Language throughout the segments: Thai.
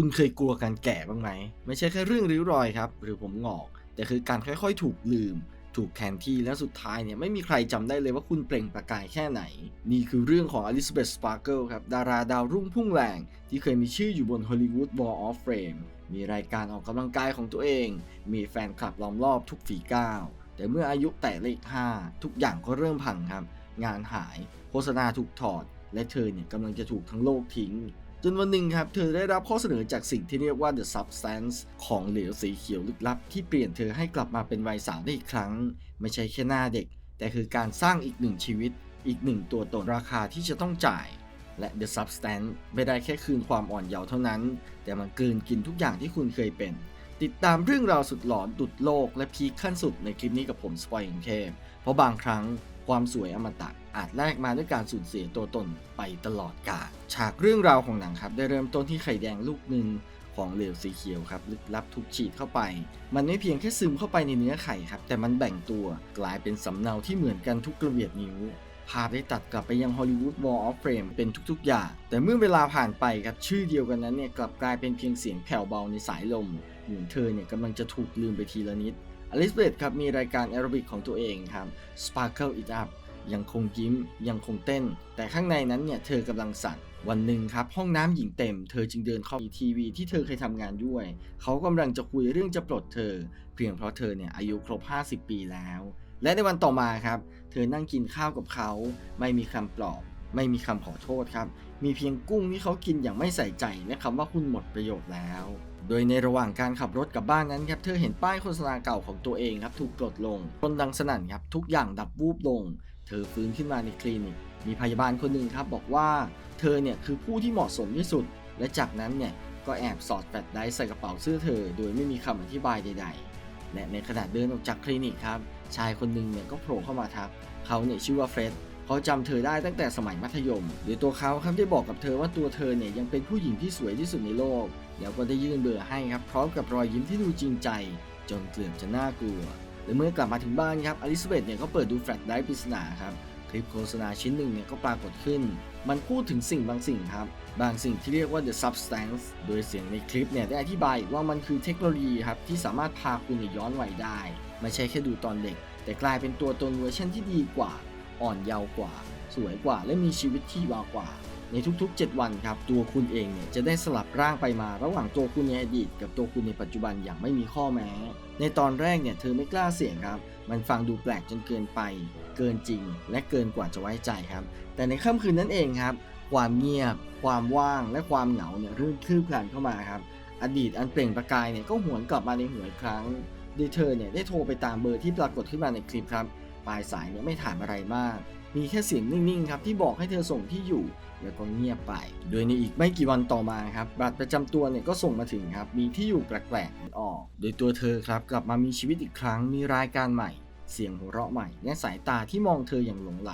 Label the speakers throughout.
Speaker 1: คุณเคยกลัวการแก่บ้างไหม ไม่ใช่แค่เรื่องริ้วรอยครับ หรือผมงอก แต่คือการค่อยๆ ถูกลืม ถูกแทนที่และสุดท้ายเนี่ยไม่มีใครจำได้เลยว่าคุณเปล่งประกายแค่ไหน นี่คือเรื่องของอลิซาเบธสปาร์เกิลครับ ดาราดาวรุ่งพุ่งแรง ที่เคยมีชื่ออยู่บน Hollywood Wall of Fame มีรายการออกกำลังกายของตัวเอง มีแฟนคลับล้อมรอบทุกฝีก้าวแต่เมื่ออายุแตะเลข5ทุกอย่างก็เริ่มพังครับ งานหาย โฆษณาถูกถอด และเธอเนี่ยกำลังจะถูกทั้งโลกทิ้ง จนวันหนึ่งครับ เธอได้รับข้อเสนอจากสิ่งที่เรียกว่า The Substance ของเหลวสีเขียวลึกลับ ที่เปลี่ยนเธอให้กลับมาเป็นวัยสาวได้อีกครั้ง ไม่ใช่แค่หน้าเด็ก แต่คือการสร้างอีกหนึ่งชีวิต อีกหนึ่งตัวตนราคาที่จะต้องจ่าย และ The Substance ไม่ได้แค่คืนความอ่อนเยาว์เท่านั้น แต่มันกลืนกินทุกอย่างที่คุณเคยเป็น ติดตามเรื่องราวสุดหลอนดุดโลกและพีคขั้นสุดในคลิปนี้กับผมสปอยล์เทพเพราะบางครั้งความสวยอมตะอาจแลกมาด้วยการสูญเสียตัวตนไปตลอดกาลฉากเรื่องราวของหนังครับ ได้เริ่มต้นที่ไข่แดงลูกหนึ่งของเหลวสีเขียวครับลึกลับถูกฉีดเข้าไป มันไม่เพียงแค่ซึมเข้าไปในเนื้อไข่ครับ แต่มันแบ่งตัวกลายเป็นสำเนาที่เหมือนกันทุกกระเบียดนิ้วภาพได้ตัดกลับไปยัง Hollywood Wall of Fame เป็นทุกๆ อย่าง แต่เมื่อเวลาผ่านไปครับชื่อเดียวกันนั้นเนี่ยกลับกลายเป็นเพียงเสียงแผ่วเบาในสายลม เหมือนเธอเนี่ยกำลังจะถูกลืมไปทีละนิดอลิซาเบธครับมีรายการแอโรบิกของตัวเองครับ Sparkle It Up ยังคงยิ้มยังคงเต้น แต่ข้างในนั้นเนี่ยเธอกำลังสั่นวันหนึ่งครับ ห้องน้ำหญิงเต็ม เธอจึงเดินเข้าทีวีที่เธอเคยทำงานด้วย เขากำลังจะคุยเรื่องจะปลดเธอ เพียงเพราะเธอเนี่ยอายุครบ 50 ปีแล้ว และในวันต่อมาครับ เธอนั่งกินข้าวกับเขา ไม่มีคำปลอบ ไม่มีคำขอโทษครับ มีเพียงกุ้งที่เขากินอย่างไม่ใส่ใจและคำว่าคุณหมดประโยชน์แล้ว โดยในระหว่างการขับรถกลับบ้านนั้นครับเธอเห็นป้ายโฆษณาเก่าของตัวเองครับถูกปลดลงคนดังสนั่นครับทุกอย่างดับวูบลง เธอฟื้นขึ้นมาในคลินิก มีพยาบาลคนหนึ่งครับบอกว่า เธอเนี่ยคือผู้ที่เหมาะสมที่สุด และจากนั้นเนี่ยก็แอบสอดแฟลชไดร์ใส่กระเป๋าเสื้อเธอ โดยไม่มีคำอธิบายใด ๆ และในขณะเดินออกจากคลินิกครับชายคนหนึ่งเนี่ยก็โผล่เข้ามาทักเขาเนี่ยชื่อว่าเฟร็ด เขาจำเธอได้ตั้งแต่สมัยมัธยม โดยตัวเขาครับได้บอกกับเธอว่าตัวเธอเนี่ยยังเป็นผู้หญิงที่สวยที่สุดในโลก แล้วก็ได้ยื่นเบอร์ให้ครับพร้อมกับรอยยิ้มที่ดูจริงใจ จนเกือบจะน่ากลัวและเมื่อกลับมาถึงบ้านครับอลิซาเบธเนี่ยก็เปิดดูแฟลชไดรฟ์ปริศนาครับคลิปโฆษณาชิ้นหนึ่งเนี่ยก็ปรากฏขึ้น มันพูดถึงสิ่งบางสิ่งครับ บางสิ่งที่เรียกว่า the substance โดยเสียงในคลิปเนี่ยได้อธิบายว่ามันคือเทคโนโลยีครับที่สามารถพาคุณย้อนวัยได้ ไม่ใช่แค่ดูตอนเด็ก แต่กลายเป็นตัวตนเวอร์ชันที่ดีกว่า อ่อนเยาว์กว่า สวยกว่าและมีชีวิตที่วาวกว่า ในทุกๆ 7 วันครับ ตัวคุณเองเนี่ยจะได้สลับร่างไปมาระหว่างตัวคุณในอดีต กับตัวคุณในปัจจุบันอย่างไม่มีข้อแม้ ในตอนแรกเนี่ยเธอไม่กล้าเสี่ยงครับ มันฟังดูแปลกจนเกินไป เกินจริง และเกินกว่าจะไว้ใจครับ แต่ในค่ำคืนนั้นเองครับ ความเงียบ ความว่าง และความเหงาเนี่ยเริ่มคลืบคลานเข้ามาครับ อดีตอันเปล่งประกายเนี่ยก็หวนกลับมาในหัวอีกครั้งโดยเธอเนี่ยได้โทรไปตามเบอร์ที่ปรากฏขึ้นมาในคลิปครับ ปลายสายเนี่ยไม่ถามอะไรมาก มีแค่เสียงนิ่งๆครับที่บอกให้เธอส่งที่อยู่แล้วก็เงียบไป โดยในอีกไม่กี่วันต่อมาครับบัตรประจำตัวเนี่ยก็ส่งมาถึงครับ มีที่อยู่แปลกๆออก โดยตัวเธอครับกลับมามีชีวิตอีกครั้ง มีรายการใหม่ เสียงหัวเราะใหม่ และสายตาที่มองเธออย่างหลงไหล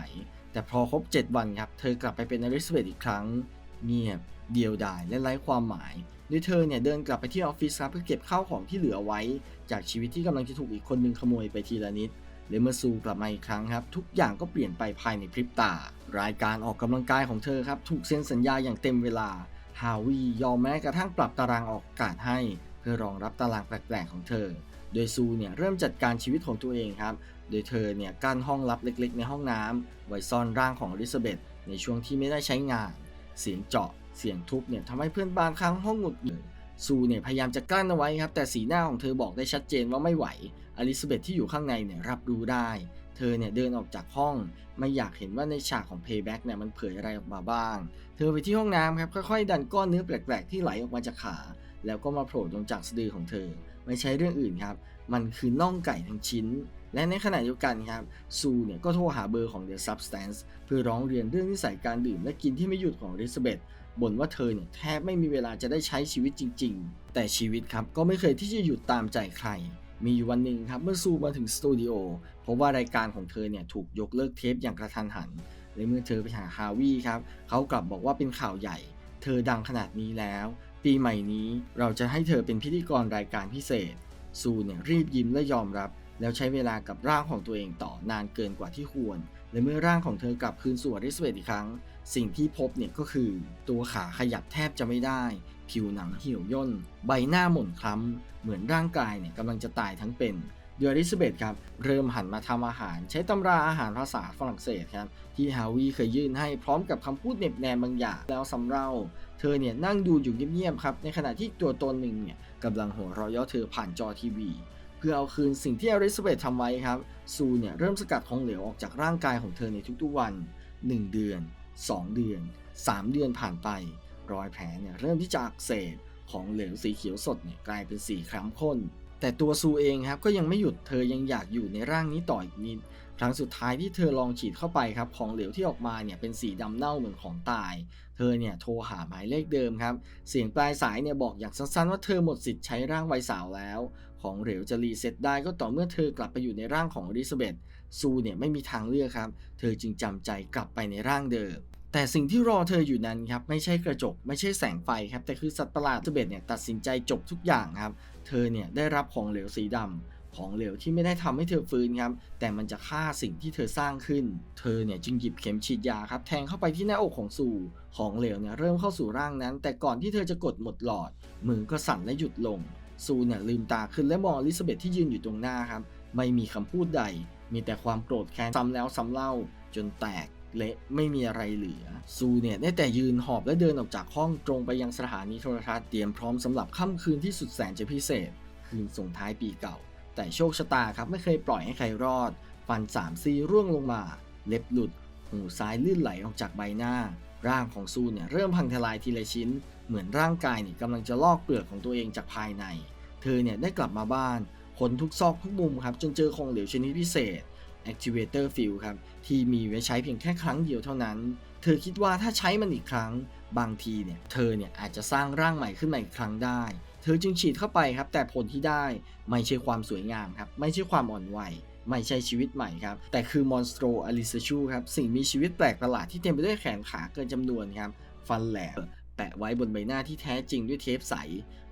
Speaker 1: แต่พอครบ 7 วันครับ เธอกลับไปเป็นอลิซาเบธอีกครั้ง เงียบ เดียวดาย และไร้ความหมาย โดยเธอเนี่ยเดินกลับไปที่ออฟฟิศครับเพื่อเก็บข้าวของที่เหลือไว้ จากชีวิตที่กำลังจะถูกอีกคนนึงขโมยไปทีละนิด แลเมื่อซูกลับมาอีกครั้งครับ ทุกอย่างก็เปลี่ยนไปภายในพริบตา รายการออกกำลังกายของเธอครับ ถูกเซ็นสัญญาอย่างเต็มเวลา ฮาวียอมแม้กระทั่งปรับตารางออกอากาศให้ เพื่อรองรับตารางแปลกๆของเธอ โดยซูเนี่ยเริ่มจัดการชีวิตของตัวเองครับ โดยเธอเนี่ยกั้นห้องลับเล็กๆ ในห้องน้ำไว้ซ่อนร่างของอลิซาเบธในช่วงที่ไม่ได้ใช้งาน เสียงเจาะ เสียงทุบเนี่ยทำให้เพื่อนบ้านข้างห้องหงุดหงิด ซูเนี่ยพยายามจะกลั้นเอาไว้ครับ แต่สีหน้าของเธอบอกได้ชัดเจนว่าไม่ไหว อลิซาเบธที่อยู่ข้างในเนี่ยรับรู้ได้ เธอเนี่ยเดินออกจากห้อง ไม่อยากเห็นว่าในฉากของ Payback เนี่ยมันเผยอะไรออกมาบ้าง เธอไปที่ห้องน้ำครับค่อยๆ ดันก้อนเนื้อแปลกๆที่ไหลออกมาจากขา แล้วก็มาโผล่ตรงจากสะดือของเธอ ไม่ใช่เรื่องอื่นครับ มันคือน่องไก่ทั้งชิ้น และในขณะเดียวกันครับซูเนี่ยก็โทรหาเบอร์ของ The Substance เพื่อร้องเรียนเรื่องนิสัยการดื่มและกินที่ไม่หยุดของอลิซาเบธ บ่นว่าเธอเนี่ยแทบไม่มีเวลาจะได้ใช้ชีวิตจริง ๆ แต่ชีวิตครับก็ไม่เคยที่จะหยุดตามใจใคร มีอยู่วันหนึ่งครับเมื่อซูมาถึงสตูดิโอเพราะว่ารายการของเธอเนี่ยถูกยกเลิกเทปอย่างกระทันหันและเมื่อเธอไปหาฮาวีครับเขากลับบอกว่าเป็นข่าวใหญ่ เธอดังขนาดนี้แล้ว ปีใหม่นี้เราจะให้เธอเป็นพิธีกรรายการพิเศษ ซูเนี่ยรีบยิ้มและยอมรับ แล้วใช้เวลากับร่างของตัวเองต่อนานเกินกว่าที่ควร และเมื่อร่างของเธอกลับคืนสู่อลิซาเบธอีกครั้ง สิ่งที่พบเนี่ยก็คือ ตัวขาขยับแทบจะไม่ได้ ผิวหนังเหี่ยวย่น ใบหน้าหม่นคล้ำ เหมือนร่างกายเนี่ยกำลังจะตายทั้งเป็นโดยอลิซาเบธครับ เริ่มหันมาทำอาหาร ใช้ตำราอาหารภาษาฝรั่งเศสครับ ที่ฮาวีเคยยื่นให้พร้อมกับคำพูดเหน็บแนมบางอย่างแล้วสำเรา เธอเนี่ยนั่งดูอยู่เงียบๆครับ ในขณะที่ตัวตนหนึ่งเนี่ยกำลังหัวเราะเย่อเธอผ่านจอทีวี เพื่อเอาคืนสิ่งที่อลิซาเบธทำไว้ครับ ซูเนี่ยเริ่มสกัดของเหลวออกจากร่างกายของเธอในทุกๆวัน 1 เดือน 2 เดือน 3 เดือนผ่านไป รอยแผลเนี่ยเริ่มที่จะอักเสบของเหลวสีเขียวสดเนี่ยกลายเป็นสีคล้ำข้น แต่ตัวซูเองครับก็ยังไม่หยุดเธอยังอยากอยู่ในร่างนี้ต่ออีกนิดครั้งสุดท้ายที่เธอลองฉีดเข้าไปครับของเหลวที่ออกมาเนี่ยเป็นสีดำเน่าเหมือนของตาย เธอเนี่ยโทรหาหมายเลขเดิมครับ เสียงปลายสายเนี่ยบอกอย่างสั้นๆว่าเธอหมดสิทธิ์ใช้ร่างไวสาวแล้ว ของเหลวจะรีเซ็ตได้ก็ต่อเมื่อเธอกลับไปอยู่ในร่างของอลิซาเบธ ซูเนี่ยไม่มีทางเลือกครับ เธอจึงจำใจกลับไปในร่างเดิม แต่สิ่งที่รอเธออยู่นั้นครับไม่ใช่กระจก ไม่ใช่แสงไฟครับ แต่คือสัตว์ประหลาดอลิเบธเนี่ยตัดสินใจจบทุกอย่างครับ เธอเนี่ยได้รับของเหลวสีดำของเหลวที่ไม่ได้ทำให้เธอฟื้นครับ แต่มันจะฆ่าสิ่งที่เธอสร้างขึ้น เธอเนี่ยจึงหยิบเข็มฉีดยาครับ แทงเข้าไปที่หน้าอกของซูของเหลวเนี่ยเริ่มเข้าสู่ร่างนั้น แต่ก่อนที่เธอจะกดหมดหลอด มือก็สั่นและหยุดลง ซูเนี่ยลืมตาขึ้นและมองอลิซาเบธที่ยืนอยู่ตรงหน้าครับ ไม่มีคำพูดใด มีแต่ความโกรธแค้นซ้ำแล้วซ้ำเล่าจนแตกเละไม่มีอะไรเหลือ ซูเนี่ยได้แต่ยืนหอบและเดินออกจากห้องตรงไปยังสถานีโทรทัศน์เตรียมพร้อมสำหรับค่ำคืนที่สุดแสนจะพิเศษ คืนส่งท้ายปีเก่า แต่โชคชะตาครับไม่เคยปล่อยให้ใครรอด ฟันสามซี่ร่วงลงมา เล็บหลุด หูซ้ายลื่นไหลออกจากใบหน้า ร่างของซูเนี่ยเริ่มพังทลายทีละชิ้น เหมือนร่างกายเนี่ยกำลังจะลอกเปลือกของตัวเองจากภายใน เธอเนี่ยได้กลับมาบ้าน ค้นทุกซอกทุกมุมครับจนเจอของเหลวชนิดพิเศษ Activator Field ครับที่มีไว้ใช้เพียงแค่ครั้งเดียวเท่านั้น เธอคิดว่าถ้าใช้มันอีกครั้ง บางทีเนี่ยเธอเนี่ยอาจจะสร้างร่างใหม่ขึ้นมาอีกครั้งได้ เธอจึงฉีดเข้าไปครับ แต่ผลที่ได้ไม่ใช่ความสวยงามครับ ไม่ใช่ความอ่อนไหวไม่ใช่ชีวิตใหม่ครับ แต่คือมอนสโตรอลิซชูครับ สิ่งมีชีวิตแปลกประหลาดที่เต็มไปด้วยแขนขาเกินจำนวนครับ ฟันแหลม แปะไว้บนใบหน้าที่แท้จริงด้วยเทปใส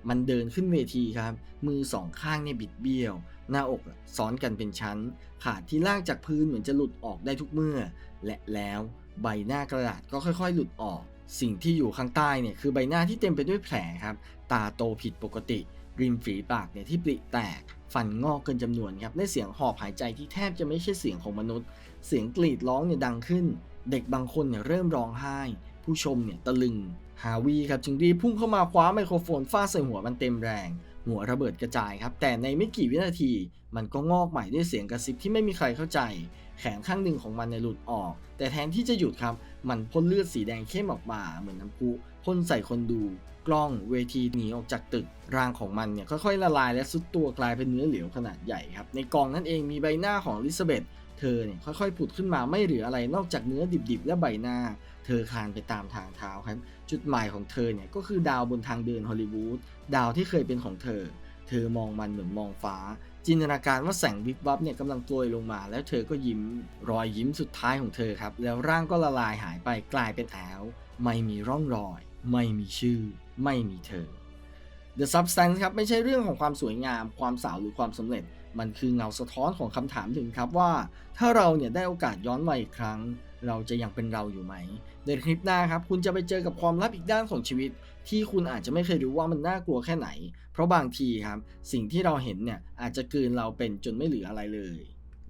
Speaker 1: มันเดินขึ้นเวทีครับ มือสองข้างเนี่ยบิดเบี้ยว หน้าอกซ้อนกันเป็นชั้น ขาดที่ลากจากพื้นเหมือนจะหลุดออกได้ทุกเมื่อ และแล้วใบหน้ากระดาษก็ค่อยๆ หลุดออก สิ่งที่อยู่ข้างใต้เนี่ยคือใบหน้าที่เต็มไปด้วยแผลครับ ตาโตผิดปกติ ริมฝีปากเนี่ยที่ปริแตก ฟันงอกเกินจำนวนครับ ได้เสียงหอบหายใจที่แทบจะไม่ใช่เสียงของมนุษย์ เสียงกรีดร้องเนี่ยดังขึ้น เด็กบางคนเนี่ยเริ่มร้องไห้ ผู้ชมเนี่ยตะลึง ฮาวีครับจึงรีบพุ่งเข้ามาคว้าไมโครโฟนฟาดใส่หัวมันเต็มแรง หัวระเบิดกระจายครับ แต่ในไม่กี่วินาที มันก็งอกใหม่ด้วยเสียงกระซิบที่ไม่มีใครเข้าใจ แขนข้างหนึ่งของมันเนี่ยหลุดออก แต่แทนที่จะหยุดครับ มันพ่นเลือดสีแดงเข้มออกมา เหมือนน้ำพุพ่นใส่คนดู กล้องเวทีหนีออกจากตึก ร่างของมันเนี่ยค่อยๆละลายและซุดตัวกลายเป็นเนื้อเหลวขนาดใหญ่ครับในกองนั้นเองมีใบหน้าของลิซาเบธ เธอเนี่ยค่อยๆผุดขึ้นมาไม่เหลืออะไรนอกจากเนื้อดิบๆ และใบหน้า เธอคลานไปตามทางเท้าครับ จุดหมายของเธอเนี่ยก็คือดาวบนทางเดินฮอลลีวูดดาวที่เคยเป็นของเธอ เธอมองมันเหมือนมองฟ้า จินตนาการว่าแสงวิบวับเนี่ยกำลังโปรยลงมา แล้วเธอก็ยิ้มรอยยิ้มสุดท้ายของเธอครับ แล้วร่างก็ละลายหายไปกลายเป็นแอลไม่มีร่องรอย ไม่มีชื่อ ไม่มีเธอ The Substance ครับไม่ใช่เรื่องของความสวยงาม ความสาวหรือความสำเร็จ มันคือเงาสะท้อนของคำถามถึงครับว่า ถ้าเราเนี่ยได้โอกาสย้อนวัยอีกครั้ง เราจะยังเป็นเราอยู่ไหม ในคลิปหน้าครับ คุณจะไปเจอกับความลับอีกด้านของชีวิต ที่คุณอาจจะไม่เคยรู้ว่ามันน่ากลัวแค่ไหน เพราะบางทีครับ สิ่งที่เราเห็นเนี่ยอาจจะกลืนเราเป็นจนไม่เหลืออะไรเลย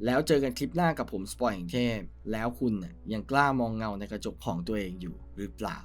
Speaker 1: แล้วเจอกันคลิปหน้ากับผมสปอยแห่งเทพ แล้วคุณน่ยยังกล้ามองเงาในกระจกของตัวเองอยู่หรือเปล่า